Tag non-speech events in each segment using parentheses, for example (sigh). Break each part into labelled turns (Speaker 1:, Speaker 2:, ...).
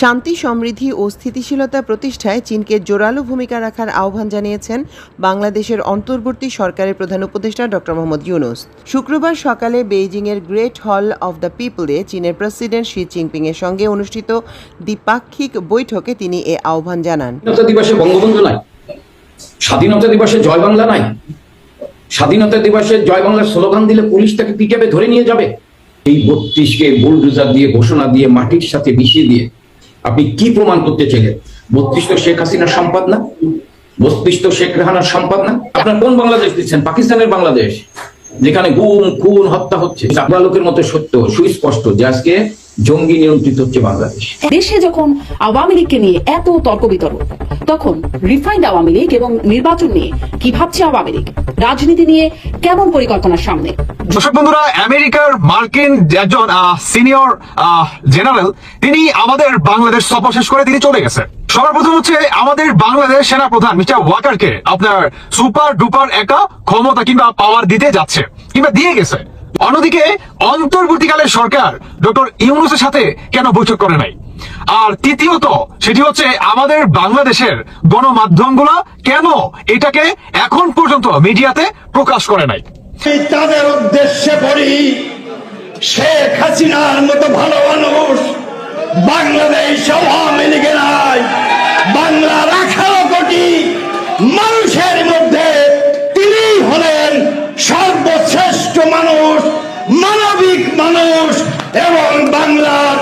Speaker 1: শান্তি, সমৃদ্ধি ও স্থিতিশীলতা প্রতিষ্ঠায় চীনকে জোরালো ভূমিকা রাখার আহ্বান জানিয়েছেন বাংলাদেশের অন্তর্বর্তী সরকারের প্রধান উপদেষ্টা ড মোহাম্মদ ইউনুস। শুক্রবার সকালে বেইজিংয়ের গ্রেট হল অব দ্য পিপলে চীনের প্রেসিডেন্ট শি জিনপিংয়ের সঙ্গে অনুষ্ঠিত দ্বিপাক্ষিক বৈঠকে তিনি এ আহ্বান জানান।
Speaker 2: স্বাধীনতা দিবসে জয় বাংলা নাই। স্বাধীনতা দিবসে জয় বাংলার স্লোগান দিলে পুলিশ তাকে পিটাবে ধরে নিয়ে যাবে। এই বত্রিশকে বুলডোজার দিয়ে ঘোষণা দিয়ে মাটির সাথে মিশিয়ে দিয়ে আপনি কি প্রমাণ করতে চাইলেন? তো শেখ হাসিনার সম্পদ না? তো শেখ রেহানার সম্পদ না? আপনার কোন বাংলাদেশ দিচ্ছেন? পাকিস্তানের বাংলাদেশ, যেখানে গুম, খুন, হত্যা হচ্ছে। মতো সত্য, সুস্পষ্ট যে আজকে জঙ্গি নিয়ন্ত্রিত হচ্ছে বাংলাদেশ।
Speaker 3: দেশে যখন আওয়ামী লীগকে নিয়ে এত তর্ক বিতর্ক তখন রিফাইন্ড আওয়ামী লীগ এবং নির্বাচন নিয়ে কি ভাবছে আওয়ামী লীগ? রাজনীতি নিয়ে কেমন পরিকল্পনার সামনে?
Speaker 4: দর্শক বন্ধুরা আমেরিকার মার্কিন একজন সিনিয়র জেনারেল তিনি আমাদের বাংলাদেশ সফর শেষ করে তিনি চলে গেছে সবার প্রথম হচ্ছে আমাদের বাংলাদেশ সেনা প্রধান মিস্টার ওয়াকারকে আপনার সুপার ডুপার একা ক্ষমতা কিংবা পাওয়ার দিতে যাচ্ছে কিংবা দিয়ে গেছে। অন্যদিকে, অন্তর্বর্তীকালের সরকার ডক্টর ইউনুসের সাথে কেন বৈঠক করে নাই? আর তৃতীয়ত, সেটি হচ্ছে আমাদের বাংলাদেশের গণমাধ্যমগুলো কেন এটাকে এখন পর্যন্ত মিডিয়াতে প্রকাশ করে নাই?
Speaker 5: তাদের উদ্দেশ্যে বলি, শেখ হাসিনার মতো ভালো মানুষ বাংলাদেশ আওয়ামী লীগে নাই। বাংলার আঠারো কোটি মানুষের মধ্যে তিনি হলেন সর্বশ্রেষ্ঠ মানুষ মানবিক মানুষ এবং বাংলার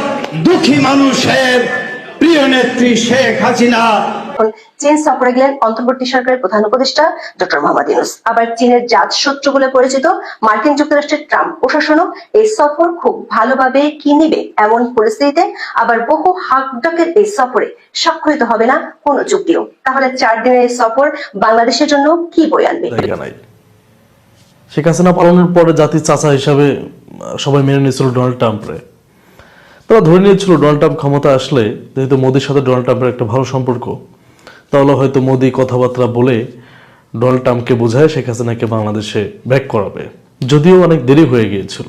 Speaker 5: দুঃখী মানুষের প্রিয় নেত্রী শেখ হাসিনা।
Speaker 6: চীন সফরে গেলেন অন্তর্বর্তী সরকারের প্রধান উপদেষ্টা ডক্টর মোহাম্মদ ইউনুস। আবার চীনের জাত শত্রু বলে পরিচিত মার্কিন যুক্তরাষ্ট্রের ট্রাম্প প্রশাসনও এই সফর খুব ভালোভাবে কি নিবে এমন পরিস্থিতিতে আবার বহু হাকডকের এই সফরে স্বাক্ষরিত হবে না কোনো চুক্তিও। তাহলে চার দিনের এই সফর বাংলাদেশের জন্য কি বই আনবে?
Speaker 7: শেখ হাসিনা পালনের পরে জাতির চাচা হিসাবে সবাই মেনে নিয়েছিল ডোনাল্ড ট্রাম্পরে তারা ধরে নিয়েছিল ডোনাল্ড ট্রাম্প ক্ষমতা আসলে, যেহেতু মোদির সাথে ডোনাল্ড ট্রাম্পের একটা ভালো সম্পর্ক, তাহলে হয়তো মোদি কথাবার্তা বলে ডোনাল্ড ট্রাম্পকে বোঝায়, শেখ হাসিনাকে বাংলাদেশে ব্যাক করাবে। যদিও অনেক দেরি হয়ে গিয়েছিল।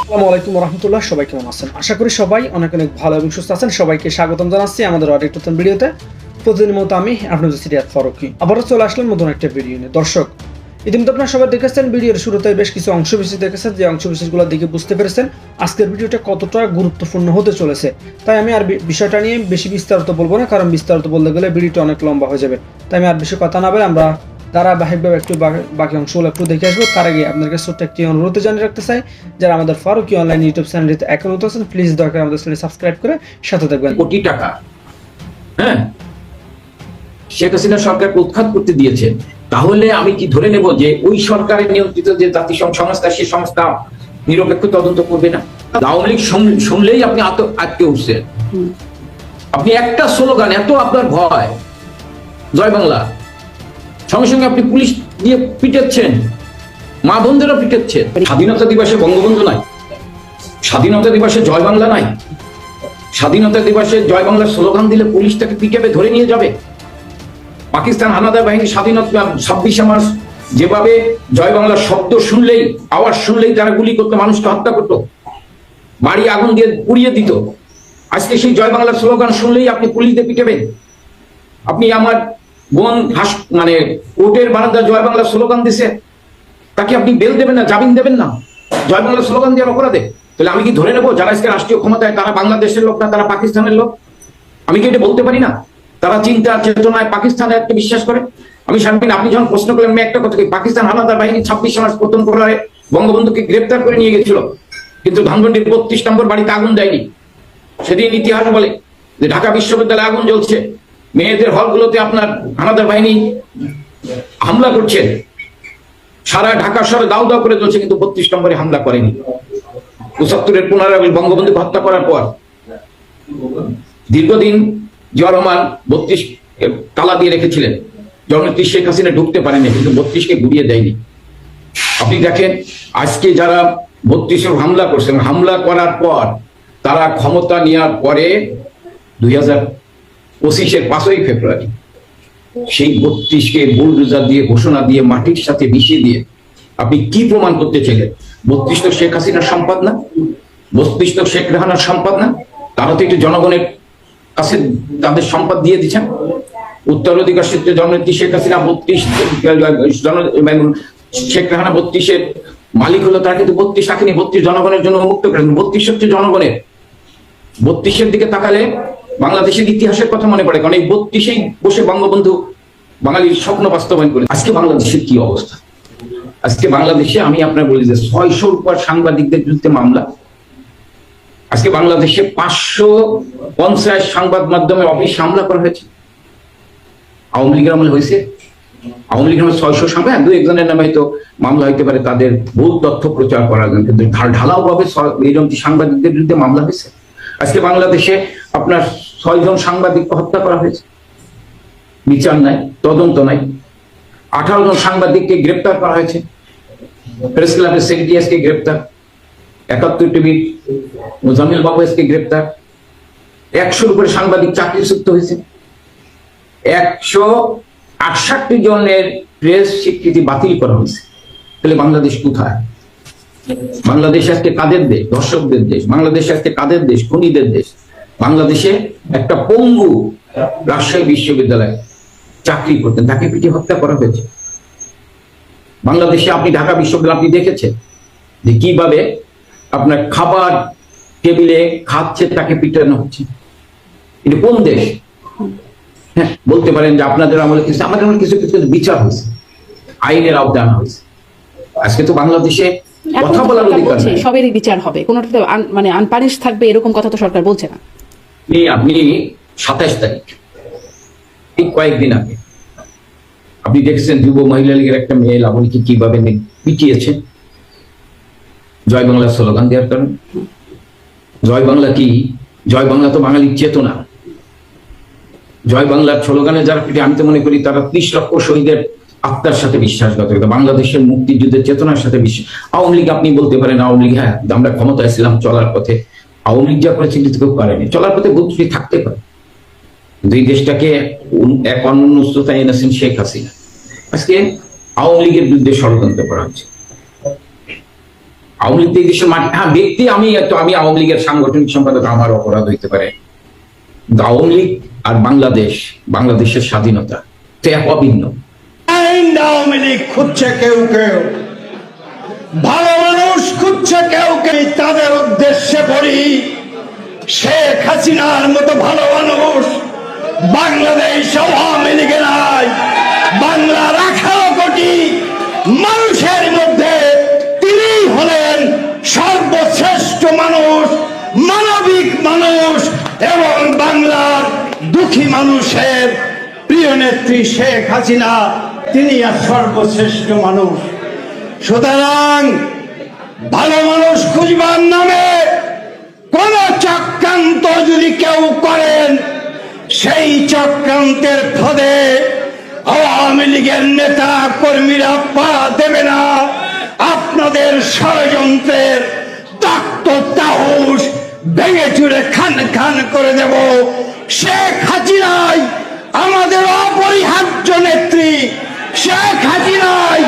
Speaker 8: আসসালামু আলাইকুম রহমতুল্লাহ সবাই কেমন আছেন? আশা করি সবাই অনেক অনেক ভালো এবং সুস্থ আছেন। সবাইকে স্বাগতম জানাচ্ছি আমাদের আরেকটা নতুন ভিডিওতে। প্রতিদিনের মতো আমি, আপনাদের সিরিয়াত ফারুকি। আবারও চলে আসলাম নতুন একটা ভিডিও নিয়ে। দর্শক ইতিমধ্যে আপনারা সবাই দেখেছেন, ভিডিওর শুরুতে বেশ কিছু অংশ বিশেষ দেখেছেন। যে অংশ বিশেষগুলো দেখে বুঝতে পেরেছেন, আজকের ভিডিওটা কতটা গুরুত্বপূর্ণ হতে চলেছে। তাই আমি আর বিষয়টা নিয়ে বেশি বিস্তারিত বলব না, কারণ বিস্তারিত বলতে গেলে ভিডিওটা অনেক লম্বা হয়ে যাবে। তাই আমি আর বেশি কথা না বলে আমরা ধারাবাহিকভাবে একটু বাকি অংশগুলো একটু দেখে আসব। তার আগে আপনাদের ছোট্ট একটি অনুরোধ জানিয়ে রাখতে চাই, যারা আমাদের ফারুকি অনলাইন ইউটিউব চ্যানেলটিতে এখন নতুন আছেন প্লিজ দয়া করে আমাদের চ্যানেল সাবস্ক্রাইব করে সাথে থাকবেন।
Speaker 2: কোটি টাকা হ্যাঁ? শেখ হাসিনা সরকারকে উৎখাত করতে দিয়েছে তাহলে আমি কি ধরে নেব যে ওই সরকারের নিয়ন্ত্রিত যে জাতিসংঘ সংস্থা সে সংস্থা নিরপেক্ষ তদন্ত করবে না? আওয়ামী লীগ শুন- শুনলেই আপনি আটকে উঠছেন। আপনি একটা স্লোগান এত আপনার ভয়। জয় বাংলা। সঙ্গে সঙ্গে আপনি পুলিশ দিয়ে পিটাচ্ছেন। মা বোনদেরও পিটাচ্ছেন। স্বাধীনতা দিবসে বঙ্গবন্ধু নাই। স্বাধীনতা দিবসে জয় বাংলা নাই। স্বাধীনতা দিবসে জয় বাংলার স্লোগান দিলে পুলিশ তাকে পিটাবে ধরে নিয়ে যাবে। পাকিস্তান হানাদার বাহিনী স্বাধীনতা ছাব্বিশে মার্চ যেভাবে জয় বাংলার শব্দ শুনলেই, আওয়াজ শুনলেই তারা গুলি করতো, মানুষকে হত্যা করতো, বাড়ি আগুন দিয়ে পুড়িয়ে দিত। আজকে সেই জয় বাংলার স্লোগান শুনলেই আপনি পুলিশ দিয়ে পিটাবেন আপনি আমার বোন হাস মানে কোর্টের বারান্দা জয় বাংলার স্লোগান দিছে, তাকে আপনি বেল দেবেন না, জামিন দেবেন না। জয় বাংলার স্লোগান দেওয়ার অপরাধে। তাহলে আমি কি ধরে নেব? যারা আজকে রাষ্ট্রীয় ক্ষমতায়, তারা বাংলাদেশের লোক না, তারা পাকিস্তানের লোক? আমি কি এটা বলতে পারি না? তারা চিন্তা চেতনায় পাকিস্তানে একটা বিশ্বাস করে। আমি শারমিন আপনি যখন প্রশ্ন করলেন একটা কথা কই, পাকিস্তান হানাদার বাহিনী ছাব্বিশ মাস প্রথম করে বঙ্গবন্ধুকে গ্রেপ্তার করে নিয়ে গেছিল। কিন্তু ধানমন্ডির বত্রিশ নম্বর বাড়িতে আগুন দেয়নি। সেদিন ইতিহাস বলে যে ঢাকা বিশ্ববিদ্যালয়ে আগুন জ্বলছে। মেয়েদের হলগুলোতে আপনার হানাদার বাহিনী হামলা করছে। সারা ঢাকা শহরে দাও দাও করে চলছে কিন্তু বত্রিশ নম্বরে হামলা করেনি। পঁচাত্তরের পনেরো আগস্ট বঙ্গবন্ধুকে হত্যা করার পর দীর্ঘদিন জিয়া রহমান বত্রিশ তালা দিয়ে রেখেছিলেন। জননেত্রী শেখ হাসিনা ঢুকতে পারেনি, কিন্তু বত্রিশকে ঘুরিয়ে দেয়নি। আপনি দেখেন, আজকে যারা বত্রিশের হামলা করছেন হামলা করার পর তারা ক্ষমতা নেওয়ার পরে দুই হাজার পঁচিশের পাঁচই ফেব্রুয়ারি সেই বত্রিশকে বুলডোজার দিয়ে, ঘোষণা দিয়ে, মাটির সাথে মিশিয়ে দিয়ে আপনি কি প্রমাণ করতে চাইলেন? বত্রিশ তো শেখ হাসিনার সম্পদ না? বত্রিশ তো শেখ রেহানার সম্পদ না? তারা তো একটু জনগণের কাছে তাদের সম্পদ দিয়ে দিচ্ছেন। উত্তরাধিকার সূত্রে জননেত্রী শেখ হাসিনা বত্রিশ শেখ রেহানা বত্রিশের মালিক হলো, তারা কিন্তু বত্রিশ রাখেনি বত্রিশ জনগণের জন্য মুক্ত করেন বত্রিশ হচ্ছে জনগণের। বত্রিশের দিকে তাকালে বাংলাদেশের ইতিহাসের কথা মনে পড়ে, কারণ এই বত্রিশেই বসে বঙ্গবন্ধু বাঙালির স্বপ্ন বাস্তবায়ন করে আজকে বাংলাদেশের কি অবস্থা? আজকে বাংলাদেশে আমি আপনার বলি যে ছয়শোর উপর সাংবাদিকদের বিরুদ্ধে মামলা আজকে বাংলাদেশে পাঁচশো পঞ্চাশ সংবাদ মাধ্যমের অফিস হামলা করা হয়েছে। আওয়ামী লীগের আমলে হয়েছে। আওয়ামী লীগের আমলে ছয়শো সংখ্যা দু একজনের নামে হয়তো মামলা হইতে পারে, তাদের ভুল তথ্য প্রচার করার জন্য। কিন্তু ঢালাও ভাবে এরকম সাংবাদিকদের বিরুদ্ধে মামলা হয়েছে। আজকে বাংলাদেশে আপনার ছয়জন সাংবাদিককে হত্যা করা হয়েছে। বিচার নাই, তদন্ত নাই। আঠারো জন সাংবাদিককে গ্রেপ্তার করা হয়েছে। প্রেস ক্লাবের সেক্রেটারিয়াসকে গ্রেপ্তার। একাত্তর টিভির মুজামিল বাবু এসকে গ্রেপ্তার। একশোর উপরে সাংবাদিক চাকরিচ্যুত হয়েছে। একশো আটষট্টি জনের প্রেস স্বীকৃতি বাতিল করা হয়েছে। তাহলে বাংলাদেশ কোথায়? বাংলাদেশ আজকে কাদের দেশ? দর্শকদের দেশ। বাংলাদেশ আজকে কাদের দেশ? খুনিদের দেশ। বাংলাদেশে একটা পঙ্গু রাজশাহী বিশ্ববিদ্যালয়ে চাকরি করতেন। তাকে পিটি হত্যা করা হয়েছে। বাংলাদেশে আপনি ঢাকা বিশ্ববিদ্যালয়, আপনি দেখেছেন যে কীভাবে আপনার খাবার টেবিলে খাচ্ছে তাকে পিটানো হচ্ছে। এটা কোন দেশ? হ্যাঁ বলতে পারেন যে আপনাদের আমলে কিছু আমাদের আমলে কিছু কিছু বিচার হয়েছে। আইনের আওতায় আনা হয়েছে। আজকে তো বাংলাদেশে কথা বলার অধিকার
Speaker 3: সবেরই বিচার হবে। কোনোটা তো আন- মানে আনপানিশ থাকবে এরকম কথা তো সরকার বলছে না।
Speaker 2: আপনি আপনি সাতাশ তারিখ ঠিক কয়েকদিন আগে আপনি দেখছেন যুব মহিলা লীগের একটা মেয়ে লাবণীকে কীভাবে নে- পিটিয়েছে। জয় বাংলা স্লোগান দেওয়ার কারণে? জয় বাংলা কি? জয় বাংলা তো বাঙালির চেতনা। জয় বাংলার স্লোগানে যারা পিঠে আমি তো মনে করি তারা ত্রিশ লক্ষ শহীদের আত্মার সাথে বিশ্বাসঘাতকতা বাংলাদেশের মুক্তিযুদ্ধের চেতনার সাথে বিশ্বাস আওয়ামী লীগ আপনি বলতে পারেন, আওয়ামী লীগ হ্যাঁ আমরা ক্ষমতায় ছিলাম চলার পথে। আওয়ামী লীগ যা করেছে কিন্তু কেউ পারেনি। চলার পথে ত্রুটি থাকতে পারে। দুই দেশটাকে এক অনুন্নস্ততায় এনেছেন শেখ হাসিনা। আজকে আওয়ামী লীগের বিরুদ্ধে ষড়যন্ত্র করা হচ্ছে। আওয়ামী লীগ হ্যাঁ ব্যক্তি আমি আমি আওয়ামী লীগের সাংগঠনিক সম্পাদক, আমার অপরাধ হইতে পারে। আওয়ামী লীগ আর বাংলাদেশ, বাংলাদেশের স্বাধীনতা, তো এক অভিন্ন।
Speaker 5: আওয়ামী লীগ খুঁজছে কেউ কেউ। ভালো মানুষ খুঁজছে কেউ কেউ। তাদের উদ্দেশ্যে বলি, শেখ হাসিনার মতো ভালো মানুষ বাংলাদেশ আওয়ামী লীগে নাই। বাংলার কোটি মানুষের মানুষ এবং বাংলার দুঃখী মানুষের প্রিয় নেত্রী শেখ হাসিনা, তিনি আর সর্বশ্রেষ্ঠ মানুষ। সুতরাং ভালো মানুষ খুঁজবার নামে কোন চক্রান্ত যদি কেউ করেন, সেই চক্রান্তের ফলে আওয়ামী লীগের নেতা কর্মীরা পা দেবে না। আপনাদের ষড়যন্ত্রের তক্ত তাহুস ভেঙে চুরে খান খান করে দেব। শেখ হাসিনাই আমাদের অপরিহার্য নেত্রী। শেখ হাসিনাই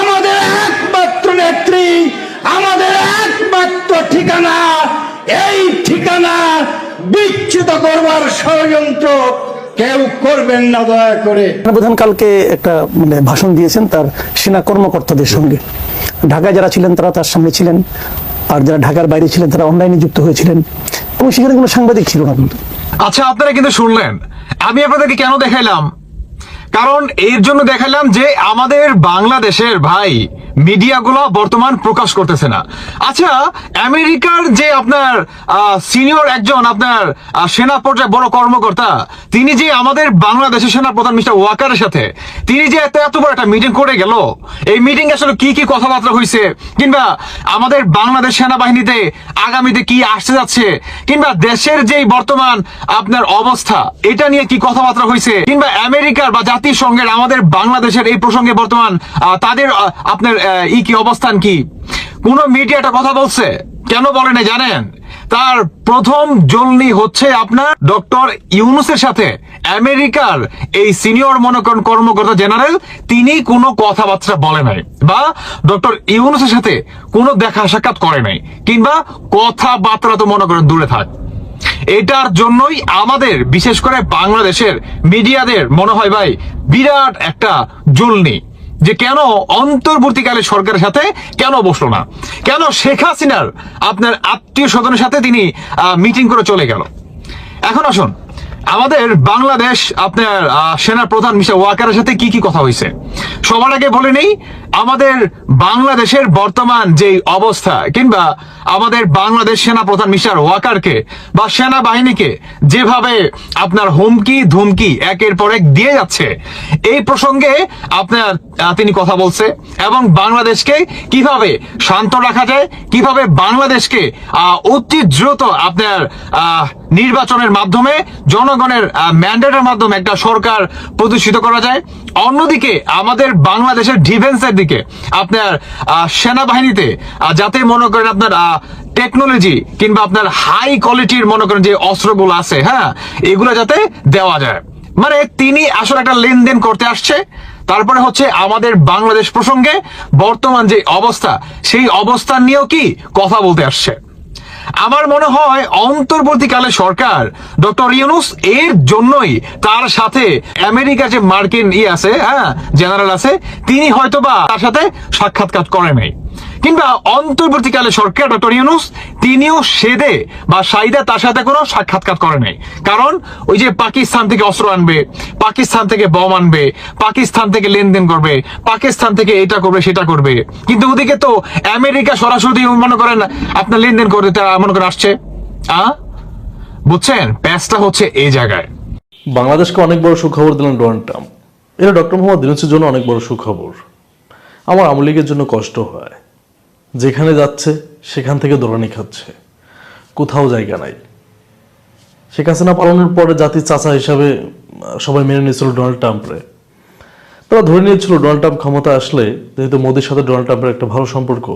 Speaker 5: আমাদের একমাত্র নেত্রী। আমাদের একমাত্র ঠিকানা। এই ঠিকানা বিচ্যুত করবার ষড়যন্ত্র কেউ করবেন না দয়া করে।
Speaker 9: প্রধান কালকে একটা মানে ভাষণ দিয়েছেন তার সেনা কর্মকর্তাদের সঙ্গে। ঢাকায় যারা ছিলেন তারা তার সামনে ছিলেন। আর যারা ঢাকার বাইরে ছিলেন, তারা অনলাইনে যুক্ত হয়েছিলেন। এবং সেখানে কোনো সাংবাদিক ছিল না কিন্তু।
Speaker 4: আচ্ছা আপনারা কিন্তু শুনলেন। আমি আপনাদেরকে কেন দেখাইলাম? কারণ এর জন্য দেখালাম যে আমাদের বাংলাদেশের ভাই মিডিয়াগুলো বর্তমান প্রকাশ করতেছে না। আচ্ছা আমেরিকার যে আপনার সিনিয়র একজন আপনার সেনা পর্যায়ে বড় কর্মকর্তা, তিনি যে আমাদের বাংলাদেশের সেনা প্রধান মিস্টার ওয়াকারের সাথে, তিনি যে এত এত বড় একটা মিটিং করে গেল, এই মিটিং আসলে কি কি কথাবার্তা হয়েছে কিংবা আমাদের বাংলাদেশ সেনাবাহিনীতে আগামীতে কি আসতে যাচ্ছে, কিংবা দেশের যেই বর্তমান আপনার অবস্থা, এটা নিয়ে কি কথাবার্তা হয়েছে কিংবা আমেরিকার বা জাতিসংঘের আমাদের বাংলাদেশের এই প্রসঙ্গে বর্তমান তাদের আপনার ই কি অবস্থান কি? কোন মিডিয়াটা কথা বলছে। কেন বলে না জানেন? তার প্রথম জলনি হচ্ছে আপনার ডক্টর ইউনুসের সাথে। আমেরিকার এই সিনিয়র মনোকরণ কর্মকর্তা জেনারেল, তিনি কোনো কথাবার্তা বলে নাই বা ডক্টর ইউনুসের সাথে কোনো দেখা সাক্ষাৎ করে নাই কিংবা কথাবার্তা তো মনে করেন দূরে থাক। এটার জন্যই আমাদের, বিশেষ করে বাংলাদেশের মিডিয়াদের মনে হয় ভাই, বিরাট একটা জুলনি। যে কেন অন্তর্বর্তীকালে সরকারের সাথে কেন বসল না? কেন শেখ হাসিনার আপনার আত্মীয় স্বজনের সাথে তিনি মিটিং করে চলে গেল? এখন আসুন, আমাদের বাংলাদেশ আপনার সেনা প্রধান মিস্টার ওয়াকারের সাথে কি কি কথা হয়েছে? সবার আগে বলে নেই আমাদের বাংলাদেশের বর্তমান যে অবস্থা, কিংবা আমাদের বাংলাদেশ সেনা প্রধান মিস্টার ওয়াকারকে বা সেনাবাহিনীকে যেভাবে আপনার হুমকি, ধুমকি একের পর এক দিয়ে যাচ্ছে, এই প্রসঙ্গে আপনার তিনি কথা বলছে এবং বাংলাদেশকে কীভাবে শান্ত রাখা যায়, কীভাবে বাংলাদেশকে অতি দ্রুত আপনার নির্বাচনের মাধ্যমে, জনগণের ম্যান্ডেটের মাধ্যমে একটা সরকার প্রতিষ্ঠিত করা যায়। অন্যদিকে আমাদের বাংলাদেশের ডিফেন্সের দিকে। আপনার সেনাবাহিনীতে যাতে মনে করেন আপনার টেকনোলজি কিংবা আপনার হাই কোয়ালিটির মনে করেন যে অস্ত্রগুলো আছে হ্যাঁ এগুলো যাতে দেওয়া যায়। মানে তিনি আসলে একটা লেনদেন করতে আসছে। তারপরে হচ্ছে আমাদের বাংলাদেশ প্রসঙ্গে বর্তমান যে অবস্থা, সেই অবস্থা নিয়েও কি কথা বলতে আসছে। আমার মনে হয় অন্তর্বর্তীকালে সরকার ডক্টর ইউনুস এর জন্যই তার সাথে আমেরিকা যে মার্কিন ই আছে হ্যাঁ জেনারেল আছে, তিনি হয়তোবা তার সাথে সাক্ষাৎকার করে নাই কিংবা অন্তর্বর্তীকালে সরকার ডক্টর ইউনুস, তিনিও সেদে বা সাইদা তার সাথে কোনো সাক্ষাৎকার করে নাই। কারণ ওই যে পাকিস্তান থেকে অস্ত্র আনবে, পাকিস্তান থেকে বম আনবে, পাকিস্তান থেকে লেনদেন করবে, পাকিস্তান থেকে এটা করবে, সেটা করবে। কিন্তু ওদিকে তো আমেরিকা সরাসরি মনে করেন, আপনার লেনদেন করে তারা মনে করে আসছে। আ? বুঝছেন? প্যাচটা হচ্ছে এই জায়গায়।
Speaker 7: বাংলাদেশকে অনেক বড় সুখবর দিলেন ডোনাল্ড ট্রাম্প। এটা ডক্টর মোহাম্মদ ইউনুসের জন্য অনেক বড় সুখবর। আমার আওয়ামী লীগের জন্য কষ্ট হয়। যেখানে যাচ্ছে, সেখান থেকে দৌড়ানি খাচ্ছে। কোথাও জায়গা নাই। শেখ হাসিনা পালনের পরে জাতির চাচা হিসাবে সবাই মেনে নিয়েছিল ডোনাল্ড ট্রাম্পরে। তারা ধরে নিয়েছিল ডোনাল্ড ট্রাম্প ক্ষমতা আসলে, যেহেতু মোদির সাথে ডোনাল্ড ট্রাম্পের একটা ভালো সম্পর্ক,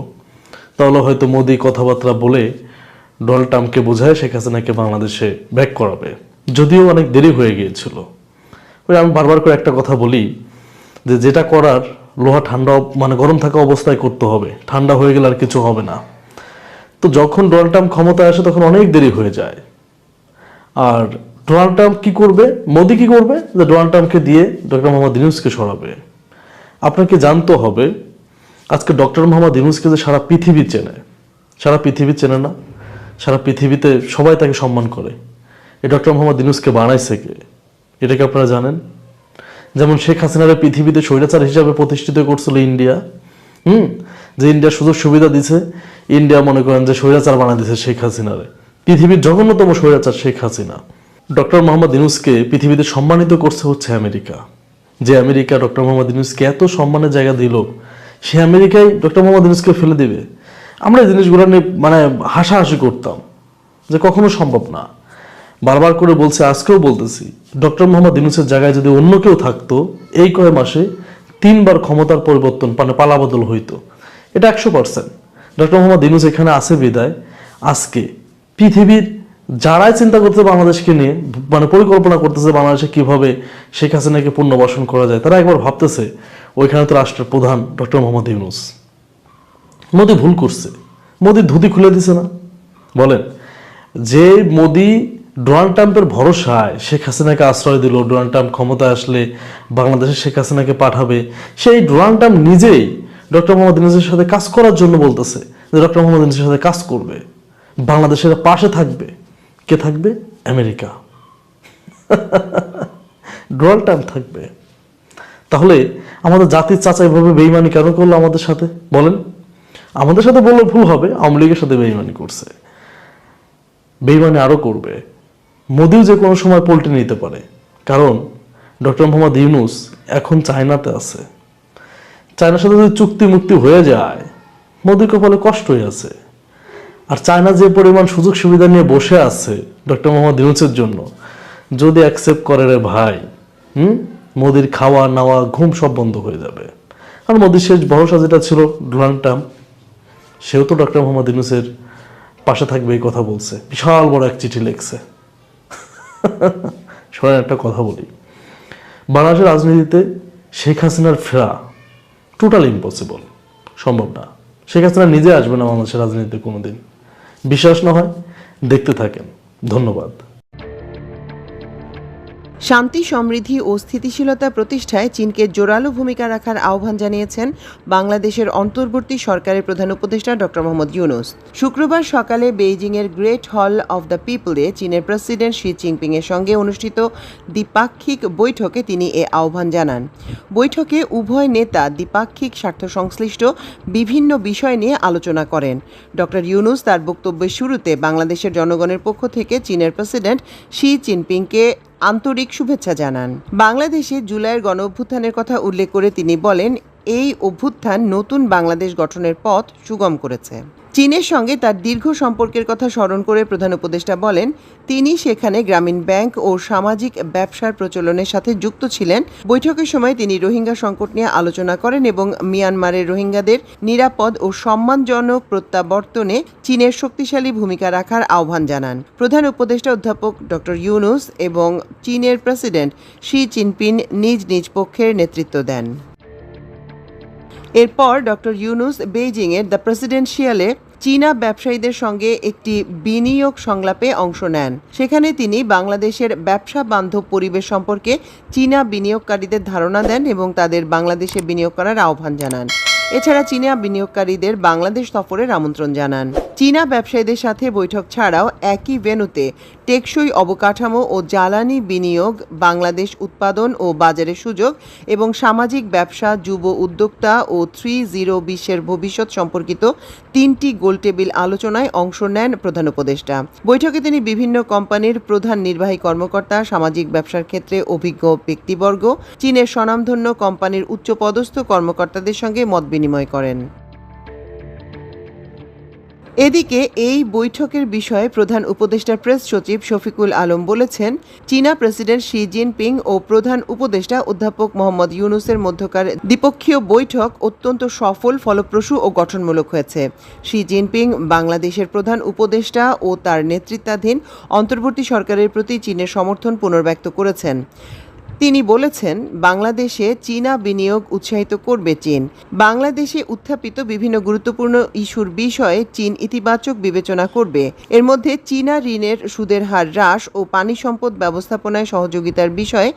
Speaker 7: তাহলে হয়তো মোদি কথাবার্তা বলে ডোনাল্ড ট্রাম্পকে বোঝায়, শেখ হাসিনাকে বাংলাদেশে ব্যাক করাবে। যদিও অনেক দেরি হয়ে গিয়েছিল। ওই আমি বারবার করে একটা কথা বলি যে যেটা করার লোহা ঠান্ডা মানে গরম থাকা অবস্থায় করতে হবে। ঠান্ডা হয়ে গেলে আর কিছু হবে না। তো যখন ডোনাল্ড ট্রাম্প ক্ষমতায় আসে তখন অনেক দেরি হয়ে যায়। আর ডোনাল্ড ট্রাম্প কি করবে? মোদি কি করবে? যে ডোনাল্ড ট্রাম্পকে দিয়ে ডক্টর মোহাম্মদ ইউনুসকে সরাবে। আপনাকে জানতে হবে, আজকে ডক্টর মোহাম্মদ ইউনুসকে যে সারা পৃথিবী চেনে, সারা পৃথিবী চেনে না, সারা পৃথিবীতে সবাই তাকে সম্মান করে। এই ডক্টর মোহাম্মদ ইউনুসকে বানাইছে কে? এটাকে আপনারা জানেন? যেমন শেখ হাসিনার পৃথিবীতে স্বৈরাচার হিসাবে প্রতিষ্ঠিত করছিল ইন্ডিয়া, হুম? যে ইন্ডিয়া সুযোগ সুবিধা দিছে, ইন্ডিয়া মনে করেন যে স্বৈরাচার বানা দিছে শেখ হাসিনারে। পৃথিবীর জঘন্যতম স্বৈরাচার শেখ হাসিনা। ডক্টর মোহাম্মদ ইউনুসকে পৃথিবীতে সম্মানিত করছে হচ্ছে আমেরিকা। যে আমেরিকা ডক্টর মোহাম্মদ ইউনুসকে এত সম্মানের জায়গা দিল, সে আমেরিকায় ডক্টর মোহাম্মদ ইউনুসকে ফেলে দিবে। আমরা এই জিনিসগুলো নিয়ে মানে হাসাহাসি করতাম যে কখনো সম্ভব না। বারবার করে বলছে, আজকেও বলতেছি। ডক্টর মোহাম্মদ ইউনুসের জায়গায় যদি অন্য কেউ থাকতো, এই কয় মাসে তিনবার ক্ষমতার পরিবর্তন মানে পালাবদল হইতো। এটা একশো পার্সেন্ট। ডক্টর মোহাম্মদ ইউনুস এখানে আছে বিদায়। আজকে পৃথিবীর যারাই চিন্তা করতে বাংলাদেশকে নিয়ে মানে পরিকল্পনা করতেছে বাংলাদেশে কীভাবে শেখ হাসিনাকে পুনর্বাসন করা যায়, তারা একবার ভাবতেছে, ওইখানে তো রাষ্ট্রের প্রধান ডক্টর মোহাম্মদ ইউনুস। মোদি ভুল করছে। মোদি ধুতি খুলে দিছে না। বলেন, যে মোদি ডোনাল্ড ট্রাম্পের ভরসায় শেখ হাসিনাকে আশ্রয় দিল, ডোনাল্ড ট্রাম্প ক্ষমতায় আসলে বাংলাদেশে শেখ হাসিনাকে পাঠাবে। সেই ডোনাল্ড ট্রাম্প নিজেই ডক্টর মোহাম্মদ ইউনুসের সাথে কাজ করার জন্য বলতেছে যে ডক্টর মোহাম্মদ ইউনুসের সাথে কাজ করবে। বাংলাদেশের পাশে থাকবে। কে থাকবে? আমেরিকা। (laughs) ডোনাল্ড ট্রাম্প থাকবে। তাহলে আমাদের জাতির চাচা এভাবে বেইমানি কেন করল আমাদের সাথে? বলেন। আমাদের সাথে বললে ভুল হবে, আওয়ামী লীগের সাথে বেইমানি করছে। বেইমানি আরও করবে। মোদিও যে কোনো সময় পল্টে নিতে পারে। কারণ ডক্টর মোহাম্মদ ইউনুস এখন চায়নাতে আছে। চায়নার সাথে যদি চুক্তি মুক্তি হয়ে যায়, মোদির কপালে কষ্ট হয়ে আছে। আর চায়না যে পরিমাণ সুযোগ সুবিধা নিয়ে বসে আছে ডক্টর মোহাম্মদ ইউনুসের জন্য, যদি অ্যাকসেপ্ট করে রে ভাই, হুম? মোদির খাওয়া, নাওয়া, ঘুম সব বন্ধ হয়ে যাবে। আর মোদির শেষ ভরসা যেটা ছিল ডোনাল্ড ট্রাম্প, সেও তো ডক্টর মোহাম্মদ ইউনুসের পাশে থাকবে এই কথা বলছে। বিশাল বড় এক চিঠি লিখছে। শোনেন, একটা কথা বলি। বাংলাদেশের রাজনীতিতে শেখ হাসিনার ফেরা টোটাল ইম্পসিবল সম্ভব না। শেখ হাসিনা নিজে আসবে না বাংলাদেশের রাজনীতিতে কোনো দিন বিশ্বাস না হয়, দেখতে থাকেন। ধন্যবাদ।
Speaker 1: শান্তি, সমৃদ্ধি ও স্থিতিশীলতা প্রতিষ্ঠায় চীনকে জোরালো ভূমিকা রাখার আহ্বান জানিয়েছেন বাংলাদেশের অন্তর্বর্তী সরকারের প্রধান উপদেষ্টা ডক্টর মোহাম্মদ ইউনুস। শুক্রবার সকালে বেইজিংয়ের গ্রেট হল অব দ্য পিপলে চীনের প্রেসিডেন্ট শি জিনপিং এর সঙ্গে অনুষ্ঠিত দ্বিপাক্ষিক বৈঠকে তিনি এ আহ্বান জানান। বৈঠকে উভয় নেতা দ্বিপাক্ষিক স্বার্থ সংশ্লিষ্ট বিভিন্ন বিষয় নিয়ে আলোচনা করেন। ডক্টর ইউনুস তার বক্তব্যের শুরুতে বাংলাদেশের জনগণের পক্ষ থেকে চীনের প্রেসিডেন্ট শি জিনপিংকে আন্তরিক শুভেচ্ছা জানান। বাংলাদেশে জুলাইয়ের গণ অভ্যুত্থানের কথা উল্লেখ করে তিনি বলেন, এই অভ্যুত্থান নতুন বাংলাদেশ গঠনের পথ সুগম করেছে। চীনের সঙ্গে তার দীর্ঘ সম্পর্কের কথা স্মরণ করে প্রধান উপদেষ্টা বলেন, তিনি সেখানে গ্রামীণ ব্যাংক ও সামাজিক ব্যবসার প্রচলনের সাথে যুক্ত ছিলেন। বৈঠকের সময় তিনি রোহিঙ্গা সংকট নিয়ে আলোচনা করেন এবং মিয়ানমারের রোহিঙ্গাদের নিরাপদ ও সম্মানজনক প্রত্যাবর্তনে চীনের শক্তিশালী ভূমিকা রাখার আহ্বান জানান। প্রধান উপদেষ্টা অধ্যাপক ডক্টর ইউনুস এবং চীনের প্রেসিডেন্ট শি জিনপিং নিজ নিজ পক্ষের নেতৃত্ব দেন। এরপর ডক্টর ইউনুস বেইজিংয়ের দ্য প্রেসিডেন্সিয়ালে চীনা ব্যবসায়ীদের সঙ্গে একটি বিনিয়োগ সংলাপে অংশ নেন। সেখানে তিনি বাংলাদেশের ব্যবসা বান্ধব পরিবেশ সম্পর্কে চীনা বিনিয়োগকারীদের ধারণা দেন এবং তাদের বাংলাদেশে বিনিয়োগ করার আহ্বান জানান। এছাড়া চীনা বিনিয়োগকারীদের বাংলাদেশ সফরের আমন্ত্রণ জানান। চীনা ব্যবসায়ীদের সাথে বৈঠক ছাড়াও একই ভেন্যুতে টেকসই অবকাঠামো ও জ্বালানি বিনিয়োগ, বাংলাদেশ উৎপাদন ও বাজারের সুযোগ এবং সামাজিক ব্যবসা, যুব উদ্যোক্তা ও থ্রি জিরো বিশ্বের ভবিষ্যৎ সম্পর্কিত তিনটি গোলটেবিল আলোচনায় অংশ নেন প্রধান উপদেষ্টা। বৈঠকে তিনি বিভিন্ন কোম্পানির প্রধান নির্বাহী কর্মকর্তা, সামাজিক ব্যবসার ক্ষেত্রে অভিজ্ঞ ব্যক্তিবর্গ, চীনের স্বনামধন্য কোম্পানির উচ্চপদস্থ কর্মকর্তাদের সঙ্গে মত বিনিময় করেন। এদিকে এই বৈঠকের বিষয়ে প্রধান উপদেষ্টা প্রেস সচিব শফিকুল আলম বলেছেন, চীনা প্রেসিডেন্ট শি জিনপিং ও প্রধান উপদেষ্টা অধ্যাপক মোহাম্মদ ইউনুসের মধ্যকার দ্বিপক্ষীয় বৈঠক অত্যন্ত সফল, ফলপ্রসূ ও গঠনমূলক হয়েছে। শি জিনপিং বাংলাদেশের প্রধান উপদেষ্টা ও তার নেতৃত্বাধীন অন্তর্বর্তী সরকারের প্রতি চীনের সমর্থন পুনর্ব্যক্ত করেছেন। তিনি বলেছেন, বাংলাদেশে চীনা বিনিয়োগ উৎসাহিত করবে চীন। বাংলাদেশে উত্থাপিত বিভিন্ন গুরুত্বপূর্ণ ইস্যুর বিষয়ে চীন ইতিবাচক বিবেচনা করবে। এর মধ্যে চীনা ঋণের সুদের হার হ্রাস ও পানি সম্পদ ব্যবস্থাপনায় সহযোগিতার বিষয়ে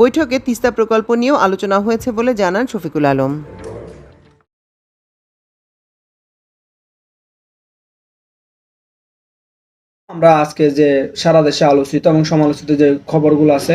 Speaker 1: বৈঠকে তিস্তা প্রকল্প নিয়েও আলোচনা হয়েছে বলে জানান শফিকুল আলম।
Speaker 8: আমরা আজকে যে সারা দেশে আলোচিত এবং সমালোচিত যে খবরগুলো আছে